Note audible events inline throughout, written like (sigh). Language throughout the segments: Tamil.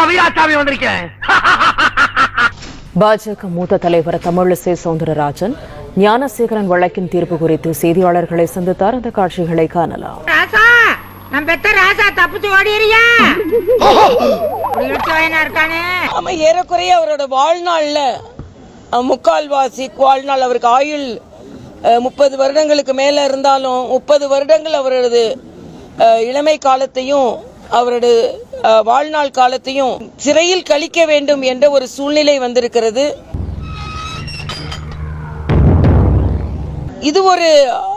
நான் வீராசாமி வந்திருக்கேன். பாஜக மூத்த தலைவர் தமிழிசை சவுந்தரராஜன் ஞானசேகரன் வழக்கின் தீர்ப்பு குறித்து செய்தியாளர்களை சந்தித்தார். அந்த காட்சிகளை காணலாம். ராசா நம்ம பெத்த ராசா தப்பிச்சு ஓடிறியா இருக்கானே? ஆமா ஏறக்குறைய அவரோட வாழ்நாள்ல முக்கால்வாசி வாழ்நாள் அவருக்கு ஆயுள் முப்பது வருடங்களுக்கு மேல இருந்தாலும் முப்பது வருடங்கள் அவரது இளமை காலத்தையும் அவரது வாழ்நாள் காலத்தையும் சிறையில் கழிக்க வேண்டும் என்ற ஒரு சூழ்நிலை வந்திருக்கிறது. இது ஒரு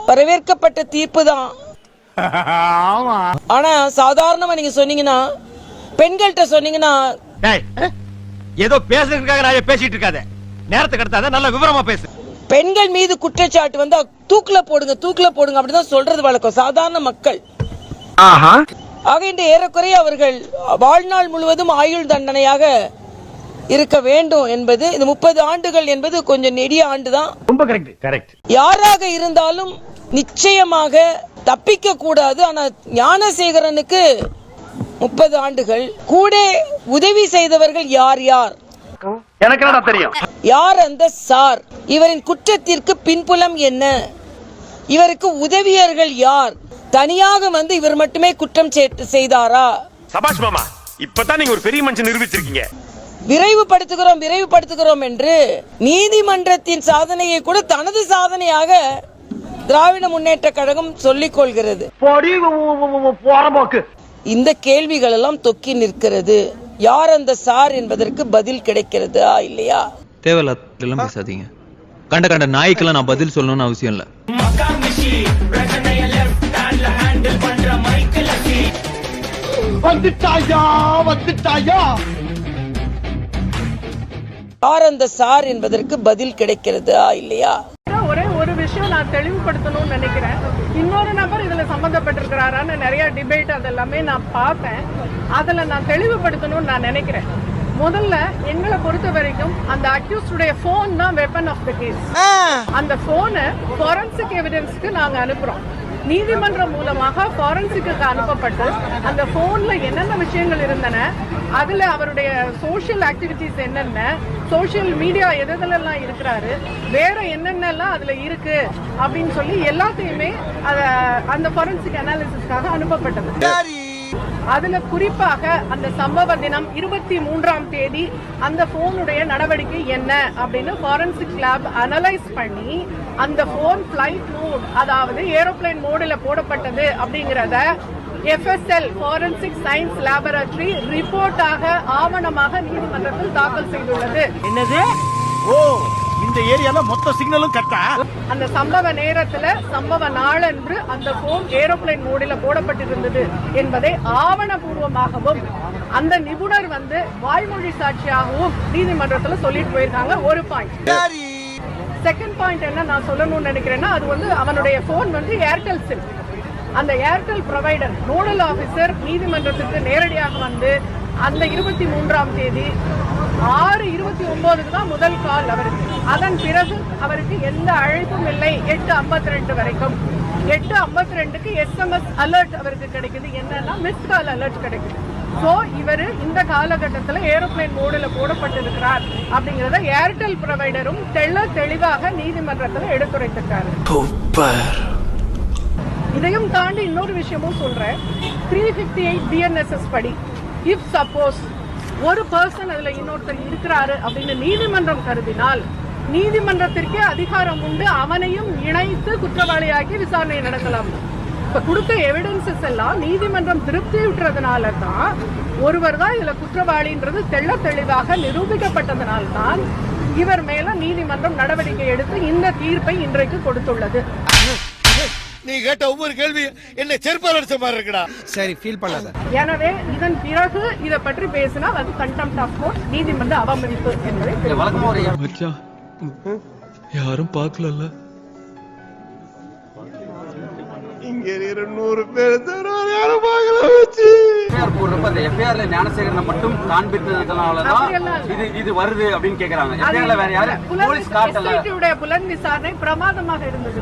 வரவேற்கப்பட்ட தீர்ப்பு தான். (laughs) ஆனா சாதாரணமா நீங்க சொன்னீங்கன்னா பெண்கள்கிட்ட சொன்னீங்கன்னா ஏதோ பேசுறதுக்காக நான் பேசிட்டு இருக்காத. நேரத்தை கடத்தாத நல்ல விவரமா பேசு. பெண்கள் மீது குற்றச்சாட்டு வந்தா தூக்குல போடுங்க தூக்குல போடுங்க அப்படிதான் சொல்றது வழக்கம் சாதாரண மக்கள். ஆஹா. ஆக இந்த ஏறக்குறைய அவர்கள் வாழ்நாள் முழுவதும் ஆயுள் தண்டனையாக இருக்க வேண்டும் என்பது இந்த முப்பது ஆண்டுகள் என்பது கொஞ்சம் நெடிய ஆண்டுதான். ரொம்ப கரெக்ட் கரெக்ட் யாராக இருந்தாலும் நிச்சயமாக தப்பிக்க கூடாது. ஆனா ஞானசேகரனுக்கு முப்பது ஆண்டுகள். கூட உதவி செய்தவர்கள் யார் யார்? எனக்கு என்னடா தெரியும்? யார் அந்த சார்? இவரின் குற்றத்திற்கு பின்புலம் என்ன? இவருக்கு உதவியர்கள் யார்? தனியாக வந்து இவர் மட்டுமே குற்றம் செய்தாரா? சபாஷ் மாமா இப்பதான் நீங்க ஒரு பெரிய மனுஷன் நிரூபிச்சிருக்கீங்க. விரைவுபடுத்துகிறோம் விரைவுபடுத்துகிறோம் என்று நீதிமன்றத்தின் சாதனையை கூட தனது சாதனையாக திராவிட முன்னேற்ற கழகம் சொல்லிக் கொள்கிறது. பொடி போற போக்கு. இந்த கேள்விகள் எல்லாம் தொக்கி நிற்கிறது. யார் அந்த சார் என்பதற்கு பதில் கிடைக்கிறதா இல்லையா? தேவையில்லாம் பேசாதீங்க. கண்ட கண்ட நாய்க்கெல்லாம் நான் பதில் சொல்லணும்னு அவசியம் இல்லை. வந்துட்டாயா வந்துட்டாயா? யார் அந்த சார் என்பதற்கு பதில் கிடைக்கிறதா இல்லையா? ஒரே ஒரு விஷயம் நான் தெளிவுபடுத்தணும்னு நினைக்கிறேன். இன்னொரு நபர் இதுல சம்பந்தப்பட்டிருக்கிறாரான்னு நிறைய டிபேட் அதெல்லாமே நான் பார்த்தேன் அதுல நான் தெளிவுபடுத்தணும்னு நான் நினைக்கிறேன். முதல்ல எங்களை பொறுத்த வரைக்கும் அந்த அக்யூஸ்டுடைய ஃபோன் தான் வெப்பன் ஆஃப் த கேஸ் அந்த போனை ஃபாரன்சிக் எவிடன்ஸ்க்கு நாங்க அனுப்புறோம். நீதிமன்றம் மூலமாக ஃபாரன்சிக்கு அனுப்பப்பட்டு அந்த போன்ல என்னென்ன விஷயங்கள் இருந்தன அதுல அவருடைய சோஷியல் ஆக்டிவிட்டிஸ் என்னென்ன சோஷியல் மீடியா எதெல்லாம் இருக்கிறாரு வேற என்னென்னலாம் அதுல இருக்கு அப்படின்னு சொல்லி எல்லாத்தையுமே அந்த ஃபாரன்சிக் அனாலிசிஸ்க்காக அனுப்பப்பட்டது. அதுல குறிப்பாக அந்த சம்பவ தினம் இருபத்தி மூன்றாம் தேதி அந்த போனுடைய நடவடிக்கை என்ன அப்படின்னு ஃபாரன்சிக் லேப் அனலைஸ் பண்ணி அந்த போன் ஃபிளைட் மோட் அதாவது ஏரோப்ளேன் மோடில் போடப்பட்டது அப்படிங்கறத எஃப்எஸ்எல் ஃபாரன்சிக் சயின்ஸ் லேபரட்டரி ரிப்போர்ட்டாக ஆவணமாக நீதிமன்றத்தில் தாக்கல் செய்துள்ளது. என்னது? ஓ இந்த ஏரியால மொத்த சிக்னலும் கட்டா அந்த சம்பவ நேரத்துல சம்பவ நாளன்று அந்த போன் ஏரோப்ளேன் மோடில போடப்பட்டிருந்தது என்பதை ஆவணபூர்வமாகவும் அந்த நிபுணர் வந்து வாய்மொழி சாட்சியாகவும் நீதிமன்றத்துல சொல்லிட்டு போயிருக்காங்க. ஒரு பாயிண்ட் செகண்ட் பாயிண்ட் என்ன நான் சொல்லணும்னு நினைக்கிறேன்னா அது வந்து அவனுடைய போன் வந்து ஏர்டெல் சிம் அந்த ஏர்டெல் ப்ரொவைடர் நோடல் ஆபீசர் நீதிமன்றத்துக்கு நேரடியாக வந்து அந்த இருபத்தி மூன்றாம் தேதி ஆறு இருபத்தி ஒன்பதுக்கு தான் முதல் கால் அவருக்கு. அதன் பிறகு அவருக்கு எந்த அழைப்பும் இல்லை. எட்டு ஐம்பத்தி ரெண்டு வரைக்கும். எட்டு ஐம்பத்தி ரெண்டுக்கு எஸ்எம்எஸ் அலர்ட் அவருக்கு கிடைக்குது. என்னன்னா மிஸ் கால் அலர்ட் கிடைக்குது. ஸோ இவர் இந்த காலகட்டத்தில் ஏரோப்ளேன் மோடில் போடப்பட்டிருக்கிறார் அப்படிங்கிறத ஏர்டெல் ப்ரொவைடரும் தெள்ள தெளிவாக நீதிமன்றத்தில் எடுத்துரைத்திருக்காரு. இதையும் தாண்டி இன்னொரு விஷயமும் சொல்றேன். த்ரீ ஃபிஃப்டி எயிட் பிஎன்எஸ்எஸ் படி இஃப் சப்போஸ் ஒரு பர்சன் அதுல இன்னொருத்தர் இருக்கிறாரு அப்படின்னு நீதிமன்றம் கருதினால் நீதிமன்றத்திற்கே அதிகாரம் உண்டு அவனையும் இணைத்து குற்றவாளியாக்கி விசாரணை நடத்தலாம். இப்ப கொடுத்த எவிடன்சஸ் எல்லாம் நீதிமன்றம் திருப்தி விட்டுறதுனால தான் ஒருவர் தான் இதுல குற்றவாளின்றது தெள்ள தெளிவாக நிரூபிக்கப்பட்டதனால்தான் இவர் மேல நீதிமன்றம் நடவடிக்கை எடுத்து இந்த தீர்ப்பை இன்றைக்கு கொடுத்துள்ளது. நீ கேட்ட ஒவ்வொரு கேள்வி என்ன செருப்பால் அடிச்ச மாதிரி இருக்குடா. சரி ஃபீல் பண்ணாத. எனவே இதன் பிறகு இதை பற்றி பேசினால் அது கண்டெம்ட் ஆஃப் கோர்ட் நீதிமன்ற அவமதிப்பு என்பதை யாரும் பார்க்கலல்ல. இங்க இருக்கிற நூறு பேர் தவிர யாரும் பார்க்கல வச்சு. எஃப்ஐஆர் போடுறப்ப அந்த எஃப்ஐஆர்ல ஞானசேகரனை மட்டும் காண்பித்ததுனாலதான். இது இது வருது அப்படின்னு கேக்குறாங்க. எஃப்ஐஆர்ல வேற யாரும் போலீஸ் காட்டல SIT உடைய புலன் விசாரணை பிரமாதமாக இருந்தது.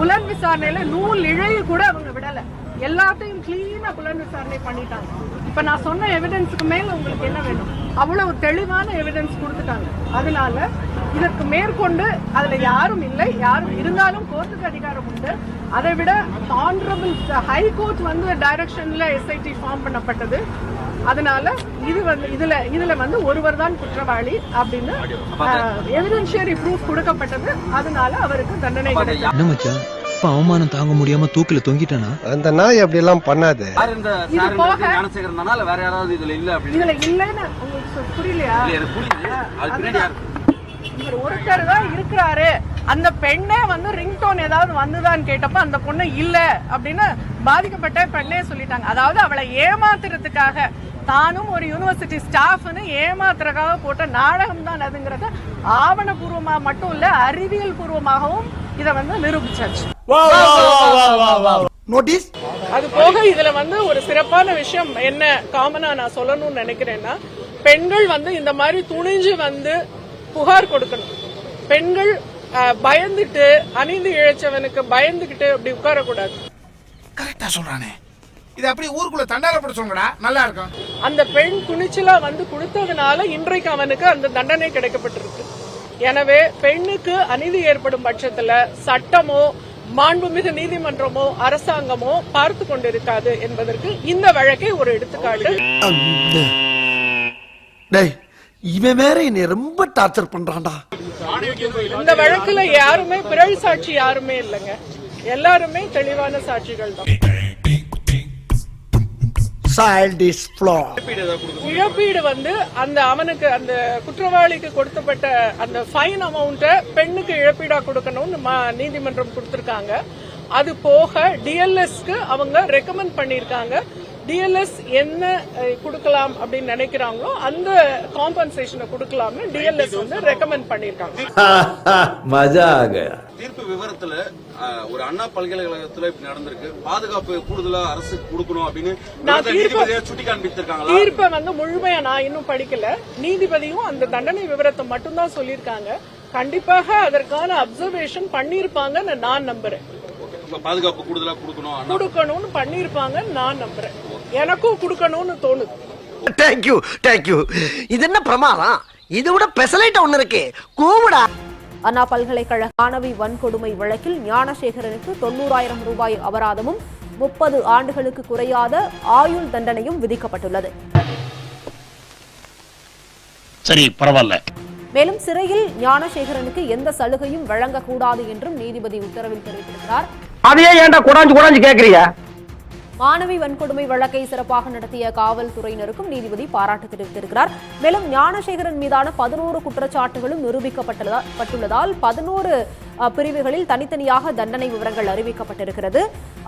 புலன் விசாரணையில நூல் இழைய கூட அவங்க விடல. எல்லாத்தையும் கிளீனா புலன் விசாரணை பண்ணிட்டாங்க. இப்ப இப்ப நான் சொன்ன எவிடன்ஸ்க்கு மேல உங்களுக்கு என்ன வேணும்? அவ்வளவு தெளிவான எவிடன்ஸ் கொடுத்துட்டாங்க. அதனால இதற்கு மேற்கொண்டு அதுல யாரும் இல்லை. யாரும் இருந்தாலும் கோர்ட்டுக்கு அதிகாரம் உண்டு. அதை விட ஆனரபிள் ஹை கோர்ட் வந்து டைரக்ஷன்ல எஸ்ஐடி ஃபார்ம் பண்ணப்பட்டது. அதனால இது வந்து இதுல இதுல வந்து ஒருவர் தான் குற்றவாளி அப்படின்னு எவிடென்ஷியரி ப்ரூஃப் கொடுக்கப்பட்டது. அதனால அவருக்கு தண்டனை மச்சான்? இப்ப அவமானம் தாங்க முடியாம தூக்கில தொங்கிட்டானா? அந்த நாய் அப்படி எல்லாம் பண்ணாது இது சார் போக- ஞானசேகரன் வேற யாராவது இதுல இல்ல அப்படின்னு? இதுல இல்லைன்னு உங்களுக்கு புரியலையா? புரியுது அது பின்னாடி யார் இவர் ஒருத்தர் தான் இருக்கிறாரு. அந்த பெண்ணே வந்து ரிங்டோன் ஏதாவது வந்துதான்னு கேட்டப்ப அந்த பொண்ணு இல்ல அப்படின்னு பாதிக்கப்பட்ட பெண்ணே சொல்லிட்டாங்க. அதாவது அவளை ஏமாத்துறதுக்காக தானும் ஒரு யூனிவர்சிட்டி ஸ்டாஃப்னு ஏமாத்துறதுக்காக போட்ட நாடகம் தான் அதுங்கிறத ஆவணபூர்வமா மட்டும் இல்ல அறிவியல் பூர்வமாகவும் இதை வந்து நிரூபிச்சாச்சு. நோட்டீஸ் அது போக இதுல வந்து ஒரு சிறப்பான விஷயம் என்ன காமனா நான் சொல்லணும்னு நினைக்கிறேன்னா பெண்கள் வந்து இந்த மாதிரி துணிஞ்சு வந்து புகார் கொடுக்கணும். பெண்கள் பயந்துட்டு அநீதி இழைச்சவனுக்கு பயந்துகிட்டு அப்படி உட்காரக்கூடாது. கரெக்டா சொல்றானே. இது அப்படியே ஊருக்குள்ள தண்டாரப்பட சொல்லுங்கடா. நல்லா இருக்கும். அந்த பெண் துணிச்சலா வந்து கொடுத்ததுனால இன்றைக்கு அவனுக்கு அந்த தண்டனை கிடைக்கப்பட்டிருக்கு. எனவே பெண்ணுக்கு அநீதி ஏற்படும் பட்சத்துல சட்டமோ மாண்புமிகு நீதிமன்றமோ அரசாங்கமோ பார்த்து கொண்டிருக்காது என்பதற்கு இந்த வழக்கை ஒரு எடுத்துக்காட்டு. டேய் இவன் வேற என்னை ரொம்ப டார்ச்சர் பண்றான்டா. இந்த வழக்குல யாருமே பிறல் சாட்சி யாருமே இல்லைங்க. எல்லாருமே தெளிவான சாட்சிகள் தான். இழப்பீடு வந்து அந்த அவனுக்கு அந்த குற்றவாளிக்கு கொடுத்தப்பட்ட அந்த ஃபைன் அமௌண்ட்டை பெண்ணுக்கு இழப்பீடா கொடுக்கணும்னு நீதிமன்றம் கொடுத்திருக்காங்க. அது போக டிஎல்எஸ்க்கு அவங்க ரெக்கமெண்ட் பண்ணியிருக்காங்க. டிஎல்எஸ் என்ன கொடுக்கலாம் அப்படின்னு நினைக்கிறாங்களோ அந்த காம்பன்சேஷனை கொடுக்கலாம்னு டிஎல்எஸ் வந்து ரெக்கமெண்ட் பண்ணியிருக்காங்க. (laughs) மஜா தீர்ப்பு விவரத்துல ஒரு அண்ணா பல்கலைக்கழகத்துல இப்படி நடந்திருக்கு. பாதுகாப்பு கூடுதலா அரசு கொடுக்கணும் அப்படின்னு நான் தீர்ப்பு- நீதிபதியா சுட்டி காண்பித்திருக்காங்களா தீர்ப்பை வந்து முழுமையா நான் இன்னும் படிக்கல. நீதிபதியும் அந்த தண்டனை விவரத்தை மட்டும்தான் சொல்லியிருக்காங்க. கண்டிப்பாக அதற்கான அப்சர்வேஷன் பண்ணியிருப்பாங்கன்னு நான் நம்புறேன். பாதுகாப்பு கூடுதலா கொடுக்கணும் கொடுக்கணும்னு பண்ணியிருப்பாங்கன்னு நான் நம்புறேன். எனக்கும் கொடுக்கணும்னு தோணுது. தேங்க்யூ தேங்க்யூ இது என்ன பிரமாதம்? இது விட பெசலைட் ஒண்ணு இருக்கு. கூவுடா. அண்ணா பல்கலைக்கழக மாணவி வன்கொடுமை வழக்கில் ஞானசேகரனுக்கு தொண்ணூறாயிரம் ரூபாய் அபராதமும் முப்பது ஆண்டுகளுக்கு குறையாத ஆயுள் தண்டனையும் விதிக்கப்பட்டுள்ளது. சரி பரவாயில்ல. மேலும் சிறையில் ஞானசேகரனுக்கு எந்த சலுகையும் வழங்கக்கூடாது என்றும் நீதிபதி உத்தரவில் தெரிவித்திருக்கிறார். அதையே ஏன்டா குடாஞ்சு குடாஞ்சு கேக்குறியா மாணவி வன்கொடுமை வழக்கை சிறப்பாக நடத்திய காவல்துறையினருக்கும் நீதிபதி பாராட்டு தெரிவித்திருக்கிறார். மேலும் ஞானசேகரன் மீதான பதினோரு குற்றச்சாட்டுகளும் நிரூபிக்கப்பட்டுள்ளதால் பட்டுள்ளதால் பதினோரு பிரிவுகளில் தனித்தனியாக தண்டனை விவரங்கள் அறிவிக்கப்பட்டிருக்கிறது.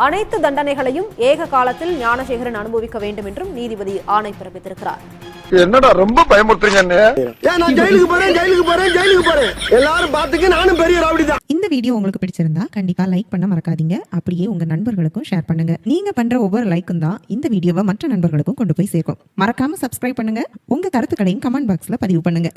அனைத்து தண்டனைகளையும் ஏக காலத்தில் ஞானசேகரன் அனுபவிக்க வேண்டும் என்றும் நீதிபதி ஆணை பிறப்பித்திருக்கிறார். என்னடா ரொம்ப பயமுறுத்துறீங்க நான் ஜெயிலுக்கு போறேன் ஜெயிலுக்கு போறேன் ஜெயிலுக்கு போறேன். எல்லாரும் பாத்துக்க நானும் பெரிய ரவுடி இந்த வீடியோ உங்களுக்கு பிடிச்சிருந்தா கண்டிப்பா லைக் பண்ண மறக்காதீங்க. அப்படியே உங்க நண்பர்களுக்கும் ஷேர் பண்ணுங்க. நீங்க பண்ற ஒவ்வொரு லைக்கும் தான் இந்த வீடியோவை மற்ற நண்பர்களுக்கும் கொண்டு போய் சேர்க்கும். மறக்காம சப்ஸ்கிரைப் பண்ணுங்க. உங்க கருத்துக்களையும் கமெண்ட் பாக்ஸ்ல பதிவு பண்ணுங்க.